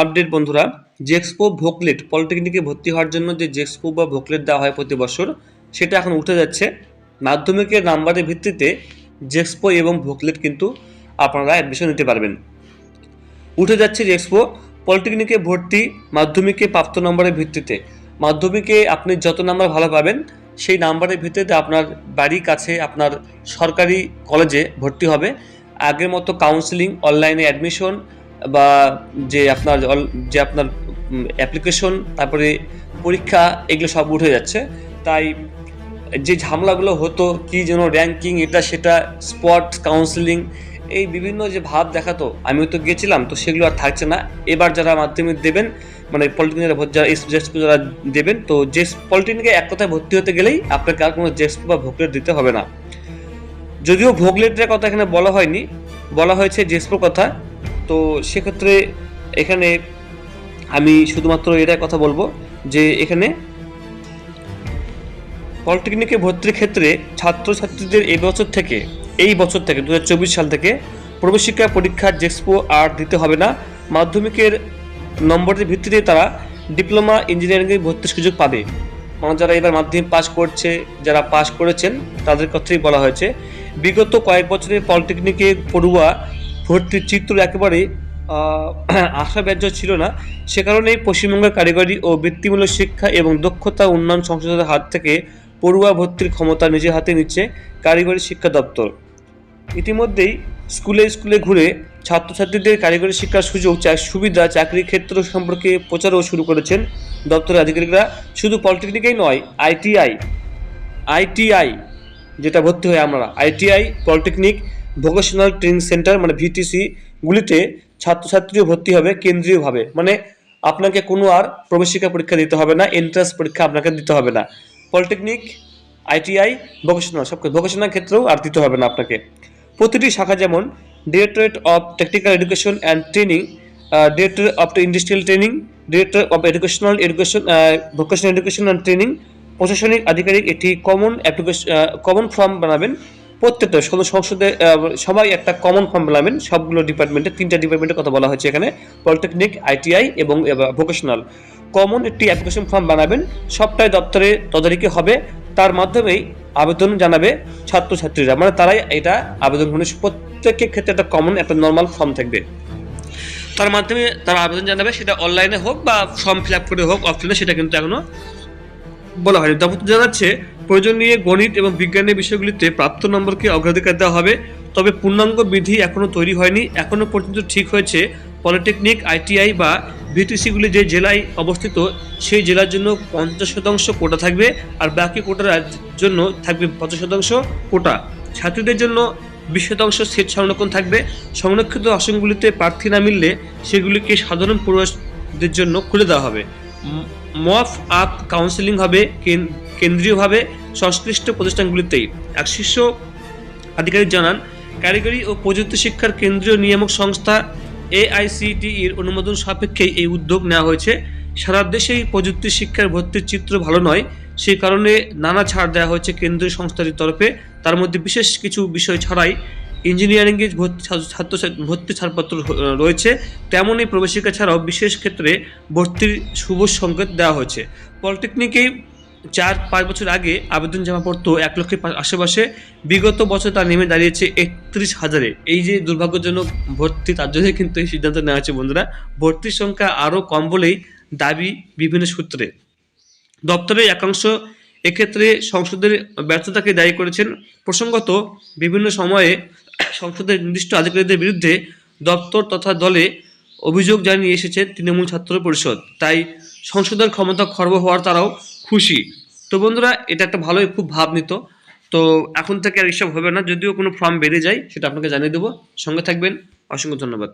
Update বন্ধুরা জেক্সপো ভোকলেট পলিটেকনিকে ভর্তি হওয়ার জন্য যে জেক্সপো বা ভোকলেট দেওয়া হয় প্রতি বছর, সেটা এখন উঠে যাচ্ছে। মাধ্যমিকের নাম্বারের ভিত্তিতে জেক্সপো এবং ভোকলেট কিন্তু আপনারা অ্যাডমিশন নিতে পারবেন। উঠে যাচ্ছে জেক্সপো পলিটেকনিকে ভর্তি, মাধ্যমিকে প্রাপ্ত নম্বরের ভিত্তিতে। মাধ্যমিকে আপনি যত নাম্বার ভালো পাবেন, সেই নাম্বারের ভিত্তিতে আপনার বাড়ির কাছে আপনার সরকারি কলেজে ভর্তি হবে। আগের মতো কাউন্সিলিং অনলাইনে অ্যাডমিশন বা যে আপনার যে আপনার অ্যাপ্লিকেশন তারপরে পরীক্ষা, এগুলো সব উঠে যাচ্ছে। তাই যে ঝামেলাগুলো হতো, কি যেন র্যাঙ্কিং এটা, সেটা স্পট কাউন্সিলিং এই বিভিন্ন যে ভাব দেখাতো, আমিও তো গেছিলাম, তো সেগুলো আর থাকছে না। এবার যারা মাধ্যমিক দেবেন মানে পলিটেকনিকের যারা জেসপো যারা দেবেন, তো যে পলিটেকনিকে এক কথায় ভর্তি হতে গেলেই আপনাকে আর কোনো জেসপো বা ভোগলেট দিতে হবে না। যদিও ভোগলেটের কথা এখানে বলা হয়নি, বলা হয়েছে জেসপোর কথা তো সেক্ষেত্রে এখানে আমি শুধুমাত্র এটাই কথা বলব যে এখানে পলিটেকনিকে ভর্তির ক্ষেত্রে ছাত্রছাত্রীদের এই বছর থেকে, এই বছর থেকে দু হাজার চব্বিশ সাল থেকে প্রবেশিক্ষা পরীক্ষার জেক্সপো আর দিতে হবে না। মাধ্যমিকের নম্বরের ভিত্তিতে তারা ডিপ্লোমা ইঞ্জিনিয়ারিংয়ে ভর্তির সুযোগ পাবে। মানে যারা এবার মাধ্যমিক পাশ করছে, যারা পাশ করেছেন, তাদের কথাই বলা হয়েছে। বিগত কয়েক বছরে পলিটেকনিকে পড়ুয়া ভর্তির চিত্র একেবারে আশাব্যঞ্জক ছিল না। সে কারণে পশ্চিমবঙ্গের কারিগরি ও বৃত্তিমূলক শিক্ষা এবং দক্ষতা উন্নয়ন সংসদের হাত থেকে পড়ুয়া ভর্তির ক্ষমতা নিজের হাতে নিচ্ছে কারিগরি শিক্ষা দপ্তর। ইতিমধ্যেই স্কুলে স্কুলে ঘুরে ছাত্রছাত্রীদের কারিগরি শিক্ষার সুযোগ সুবিধা চাকরির ক্ষেত্র সম্পর্কে প্রচারও শুরু করেছেন দপ্তরের আধিকারিকরা। শুধু পলিটেকনিকেই নয়, আইটিআই আইটিআই, যেটা ভর্তি হয় আমরা, ITI, polytechnic vocational training centre মানে ভিটিসি গুলিতে ছাত্রছাত্রীও ভর্তি হবে কেন্দ্রীয়ভাবে। মানে আপনাকে কোনো আর প্রবেশিকা পরীক্ষা দিতে হবে না এন্ট্রান্স পরীক্ষা আপনাকে দিতে হবে না। পলিটেকনিক আইটিআই ভোকেশনাল সব ভোকেশনাল ক্ষেত্রেও আর দিতে হবে না আপনাকে। প্রতিটি শাখা যেমন directorate of technical education and training directorate of industrial training director of educational education vocational education and training প্রশাসনিক আধিকারিক একটি কমন অ্যাপ্লিকেশন কমন ফর্ম বানাবেন। প্রত্যেকটা সংসদে সবাই একটা কমন ফর্ম বানাবেন সবগুলো ডিপার্টমেন্টে তিনটা ডিপার্টমেন্টের কথা বলা হয়েছে এখানে। পলিটেকনিক আইটিআই এবং ভোকেশনাল কমন একটি অ্যাপ্লিকেশন ফর্ম বানাবেন। সবটাই দপ্তরে তদারকি হবে। তার মাধ্যমেই আবেদন জানাবে ছাত্রছাত্রীরা। মানে তারাই এটা আবেদন করে প্রত্যেকের ক্ষেত্রে একটা কমন একটা নর্মাল ফর্ম থাকবে। তার মাধ্যমে তারা আবেদন জানাবে। সেটা অনলাইনে হোক বা ফর্ম ফিল আপ করে হোক অফলাইনে সেটা কিন্তু এখনও বলা হয়নি। দপ্তর জানাচ্ছে প্রয়োজন নিয়ে গণিত এবং বিজ্ঞানের বিষয়গুলিতে প্রাপ্ত নম্বরকে অগ্রাধিকার দেওয়া হবে। তবে পূর্ণাঙ্গ বিধি এখনও তৈরি হয়নি। এখনও পর্যন্ত ঠিক হয়েছে, পলিটেকনিক, আইটিআই বা ভিটিসিগুলি যে জেলায় অবস্থিত, সেই জেলার জন্য পঞ্চাশ শতাংশ কোটা থাকবে আর বাকি কোটার জন্য থাকবে পঞ্চাশ শতাংশ কোটা। ছাত্রীদের জন্য বিশ শতাংশ সিট সংরক্ষণ থাকবে। সংরক্ষিত আসনগুলিতে প্রার্থী না মিললে সেগুলিকে সাধারণ প্রবেশদের জন্য খুলে দেওয়া হবে। মফ আপ কাউন্সিলিং হবে কেন- কেন্দ্রীয়ভাবে সংশ্লিষ্ট প্রতিষ্ঠানগুলিতেই। এক শীর্ষ আধিকারিক জানান, কারিগরি ও প্রযুক্তি শিক্ষার কেন্দ্রীয় নিয়ামক সংস্থা এআইসিটিইর অনুমোদন সাপেক্ষেই এই উদ্যোগ নেওয়া হয়েছে। সারা দেশেই প্রযুক্তি শিক্ষার ভর্তির চিত্র ভালো নয়, সেই কারণে নানা ছাড় দেওয়া হয়েছে কেন্দ্রীয় সংস্থাটির তরফে। তার মধ্যে বিশেষ কিছু বিষয় ছাড়াই ইঞ্জিনিয়ারিংয়ে ভর্তি ছাত্র ভর্তি ছাড়পত্র রয়েছে। তেমনই প্রবেশিকা ছাড়াও বিশেষ ক্ষেত্রে ভর্তির শুভ সংকেত দেওয়া হয়েছে। পলিটেকনিকে চার, পাঁচ বছর আগে আবেদন জমা পড়তো এক লক্ষের আশেপাশে। বিগত বছর তা নেমে দাঁড়িয়েছে একত্রিশ হাজারে। এই যে দুর্ভাগ্যজনক ভর্তি, তার জন্য কিন্তু এই সিদ্ধান্ত নেওয়া হয়েছে, বন্ধুরা। ভর্তির সংখ্যা আরও কম বলেই দাবি বিভিন্ন সূত্রে। দপ্তরের একাংশ এক্ষেত্রে সংসদের ব্যর্থতাকে দায়ী করেছেন। প্রসঙ্গত, বিভিন্ন সময়ে সংসদের নির্দিষ্ট আধিকারিকদের বিরুদ্ধে দপ্তর তথা দলে অভিযোগ জানিয়ে এসেছে তৃণমূল ছাত্র পরিষদ। তাই সংসদের ক্ষমতা খর্ব হওয়ার তারাও খুশি। তো বন্ধুরা, এটা একটা ভালোই খুব ভাব নিত তো এখন থেকে আর এসব হবে না, যদিও কোনো ফর্ম বেড়ে যায়, সেটা আপনাকে জানিয়ে দেবো। সঙ্গে থাকবেন। অসংখ্য ধন্যবাদ।